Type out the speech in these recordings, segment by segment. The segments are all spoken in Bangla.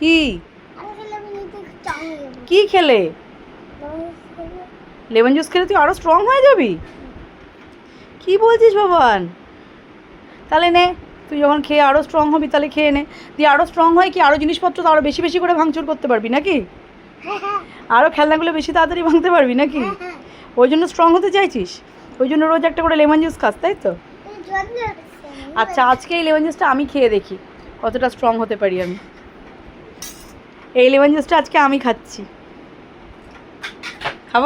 কি? কি খেলে? লেমন জুস খেলে। তুই আরও স্ট্রং হয়ে যাবি? কি বলছিস বাবান তাহলে নে তুই যখন খেয়ে আরও স্ট্রং হবি তাহলে খেয়ে নে। দিয়ে আরও স্ট্রং হয় কি আরও জিনিসপত্র তো আরও বেশি বেশি করে ভাঙচুর করতে পারবি নাকি? হ্যাঁ হ্যাঁ আরও খেলনাগুলো বেশি তাড়াতাড়ি ভাঙতে পারবি নাকি? ওই জন্য স্ট্রং হতে চাইছিস? ওই জন্য রোজ একটা করে লেমন জুস খাস তাই তো। আচ্ছা আজকে এই লেমন জুসটা আমি খেয়ে দেখি। কতটা স্ট্রং হতে পারি আমি? এই লেমন জুসটা আজকে আমি খাচ্ছি। খাব?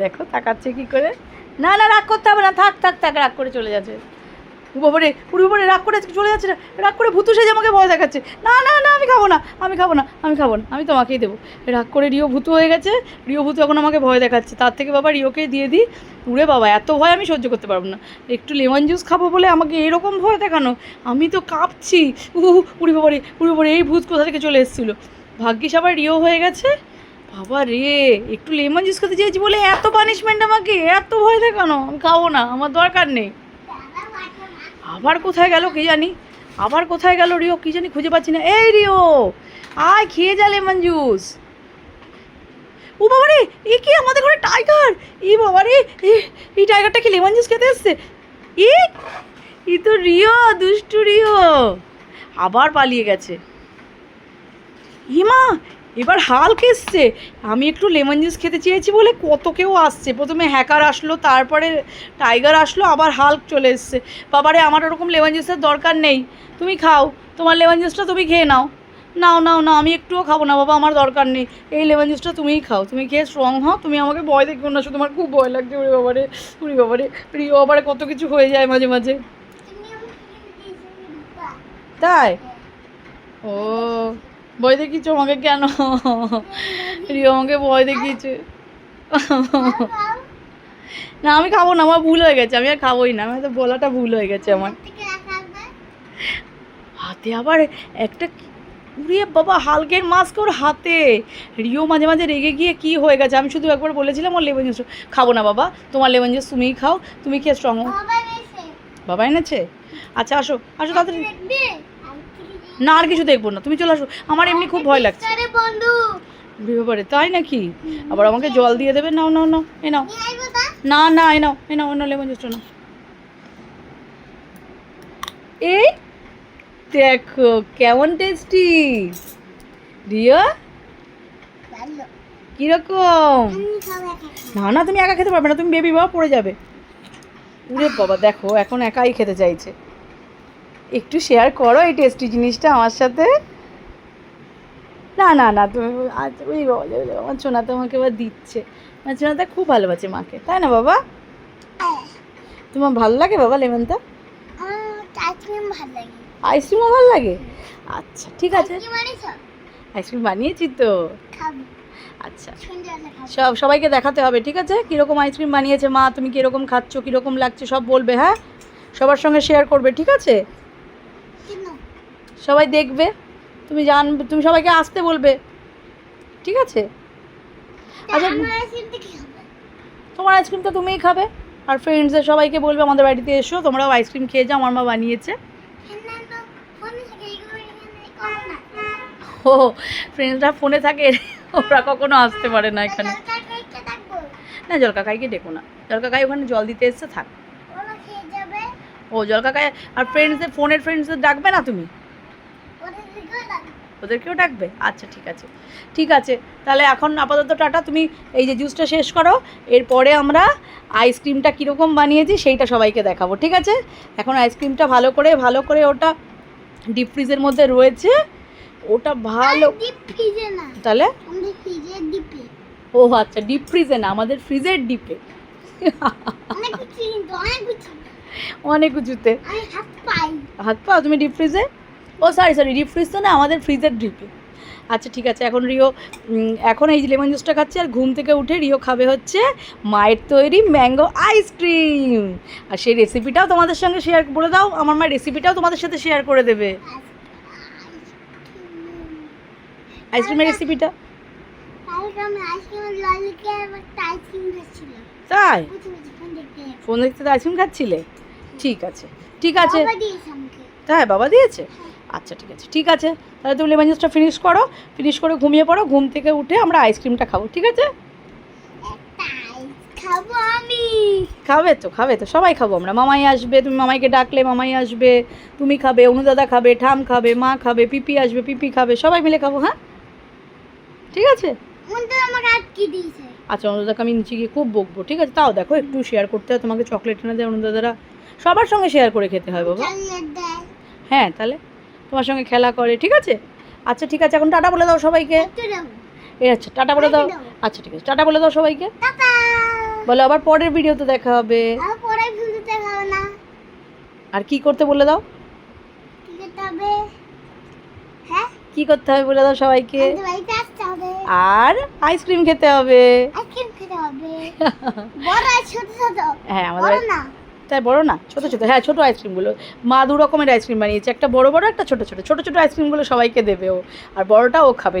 দেখো, তাকাচ্ছে কি করে? না না, রাগ করতে হবে না, থাক থাক থাক, রাগ করে চলে যাচ্ছে। বাবারে পুরো বাবারে রাগ করে চলে যাচ্ছে না। রাগ করে ভুতু সেজে আমাকে ভয় দেখাচ্ছে। না না না, আমি খাব না, আমি খাব না, আমি খাব না, আমি তোমাকেই দেবো। রাগ করে রিও ভূতু হয়ে গেছে, রিও ভূতু এখন আমাকে ভয় দেখাচ্ছে। তার থেকে বাবা রিওকে দিয়ে দিই। উড়ে বাবা, এত ভয় আমি সহ্য করতে পারব না। একটু লেমন জুস খাব বলে আমাকে এরকম ভয় দেখানো। আমি তো কাঁপছি। উহ, উড়ি বাবারে উড়ি বাবারে এই ভূত কোথা থেকে চলে এসেছিল? ভাগ্যিস আবার রিও হয়ে গেছে। বাবা রে, একটু লেমন জুস খেতে চেয়েছি বলে এত পানিশমেন্ট আমাকে, এত ভয় দেখানো। আমি খাব না, আমার দরকার নেই। আবার কোথায় গেল কি জানি? আবার কোথায় গেল রিও? কি জানি খুঁজে পাচ্ছি না। এই রিও! আয়, খেয়ে যা লেমন জুস। ও বাবা রে এ কি? আমাদের ঘরে টাইগার! ই বাবা রে এই টাইগারটা কি লেমন জুস খেতে এসছে? ই ই তো রিও, দুষ্টু রিও। আবার পালিয়ে গেছে। হিমা এবার হাল্ক এসছে। আমি একটু লেমন জুস খেতে চেয়েছি বলে কত কেউ আসছে। প্রথমে হ্যাকার আসলো তারপরে টাইগার আসলো আবার হাল্ক চলে এসছে। বাবারে আমার ওরকম লেমন জুসের দরকার নেই। তুমি খাও তোমার লেমন জুসটা তুমি খেয়ে নাও। নাও নাও না আমি একটুও খাব না বাবা আমার দরকার নেই। এই লেমন জুসটা তুমিই খাও তুমি খেয়ে স্ট্রং হও তুমি আমাকে ভয় দেখো না শুধু আমার খুব ভয় লাগছে। ওরে বাবারে উরি বাবারে প্রিয় আবার কত কিছু হয়ে যায় মাঝে মাঝে। তাই? ও। ভয় দেখিয়েছো আমাকে কেন? রিও আমাকে ভয় দেখিয়েছে। না আমি খাব না আমার ভুল হয়ে গেছে আমি আর খাবোই না আমার তো বলাটা ভুল হয়ে গেছে আমার। হাত আবার একটা কি- উড়ে বাবা হালকের মাস্ক ওর হাতে। রিও মাঝে মাঝে রেগে গিয়ে কি হয়ে গেছে আমি শুধু একবার বলেছিলাম ওর লেমন জুস খাব না বাবা তোমার লেমন জুস তুমিই খাও তুমি খেয়ে স্ট্রং বাবা এনেছে। আচ্ছা আসো আসো তাড়াতাড়ি? আমি না আর কিছু দেখব না। তুমি চলে আসো। আমার এমনি খুব ভয় লাগছে। বন্ধু। তাই নাকি? আবার আমাকে জল দিয়ে দেবে? নাও নাও নাও এ নাও? না না এ নাও এ নাও নাও লেমন জুসটা নাও। এই দেখো কেমন টেস্টি রিয়া। কীরকম। না না তুমি একা খেতে পারবে না তুমি বেবি বাবা পড়ে যাবে। উরে বাবা দেখো এখন একাই খেতে চাইছে। একটু শেয়ার করো এই টেস্টি জিনিসটা আমার সাথে। না না না তুমি আজ ওই বাবা। আমার সোনা তোমাকে আবার দিচ্ছে। আমার সোনাটা খুব ভালোবাসে মাকে। তাই না বাবা? তোমার ভালো লাগে বাবা লেমনটা? আইসক্রিম ভালো লাগে। আইসক্রিমও ভালো লাগে? আচ্ছা ঠিক আছে। আইসক্রিম বানিয়েছি? তো। আচ্ছা। সব সবাইকে দেখাতে হবে ঠিক আছে? কীরকম আইসক্রিম বানিয়েছে মা? তুমি কীরকম খাচ্ছ কীরকম লাগছে? সব বলবে হ্যাঁ? সবার সঙ্গে শেয়ার করবে ঠিক আছে? সবাই দেখবে তুমি জান তুমি সবাইকে আসতে বলবে। ঠিক আছে? আচ্ছা আইসক্রিমটা তোমার আইসক্রিম তো তুমিই খাবে। আর ফ্রেন্ডসদের সবাইকে বলবে আমাদের বাড়িতে এসো তোমরাও আইসক্রিম খেয়ে যাও আমার মা বানিয়েছে। ও ফ্রেন্ডসরা ফোনে থাকে ওরা কখনো আসতে পারে না এখানে। না জলকাকাইকে ডেকো না। জলকাকাই ওখানে জল দিতে এসছে থাক। ও জলকাকাই আর ফ্রেন্ডসদের ফোনের ফ্রেন্ডসদের ডাকবে না তুমি। ওদেরকেও ডাকবে? আচ্ছা ঠিক আছে। ঠিক আছে তাহলে এখন আপাতত টাটা তুমি এই যে জুসটা শেষ করো। এরপরে আমরা আইসক্রিমটা কীরকম বানিয়েছি সেইটা সবাইকে দেখাবো ঠিক আছে? এখন আইসক্রিমটা ভালো করে ভালো করে ওটা ডিপ ফ্রিজের মধ্যে রয়েছে। ওটা ভালো তাহলে? ও আচ্ছা ডিপ ফ্রিজে না আমাদের ফ্রিজের ডিপে অনেক উঁচুতে হাত পাও তুমি ডিপ ফ্রিজে ও সরি সরি ডিপ ফ্রিজ তো না আমাদের ফ্রিজের ডিপে আচ্ছা ঠিক আছে এখন রিও এখন এই লেমন জুসটা খাচ্ছে আর ঘুম থেকে উঠে রিও খাবে হচ্ছে মায়ের তৈরি ম্যাঙ্গো আইসক্রিম। আর সেই রেসিপিটাও তোমাদের সঙ্গে শেয়ার বলে দাও আমার মায়ের রেসিপিটাও তোমাদের সাথে শেয়ার করে দেবে। আইসক্রিমের রেসিপিটা তাই? ফোন দেখতে তো আইসক্রিম খাচ্ছিলে? ঠিক আছে। ঠিক আছে। তাই বাবা দিয়েছে? আচ্ছা ঠিক আছে। ঠিক আছে তাহলে তুমি লেমন জুসটা ফিনিশ করো ফিনিশ করে ঘুমিয়ে পড়ো ঘুম থেকে উঠে আমরা আইসক্রিমটা খাব ঠিক আছে? খাব আমি। খাবে তো খাবে তো সবাই খাব আমরা। মামাই আসবে তুমি মামাইকে ডাকলে মামাই আসবে তুমি খাবে অনুদাদা খাবে ঠাম খাবে মা খাবে পিপি আসবে পিপি খাবে সবাই মিলে খাব হ্যাঁ? ঠিক আছে? আচ্ছা অনুদাদাকে আমি নিচে গিয়ে খুব বকবো ঠিক আছে? তাও দেখো একটু শেয়ার করতে হয় তোমাকে চকলেট এনে দেয় অনুদাদারা। সবার সঙ্গে শেয়ার করে খেতে হয় বাবা। হ্যাঁ তাহলে? তোমার সঙ্গে খেলা করে ঠিক আছে? আচ্ছা ঠিক আছে এখন টাটা বলে দাও সবাইকে। একটু দেবো এ আচ্ছা টাটা বলে দাও। আচ্ছা ঠিক আছে টাটা বলে দাও সবাইকে। বলো আবার পরের ভিডিওতে দেখা হবে। আর কি করতে বলে দাও? কি করতে হবে? হ্যাঁ? কি করতে হবে বলে দাও সবাইকে। আর আইসক্রিম খেতে হবে। হ্যাঁ আমাদের না। তাই বড় না? ছোটো ছোটো হ্যাঁ ছোটো আইসক্রিমগুলো। মা দু রকমের আইসক্রিম বানিয়েছে। একটা বড় বড়, একটা ছোট ছোট। ছোট ছোট আইসক্রিমগুলো সবাইকে দেবে ও। আর বড়টা ও খাবে।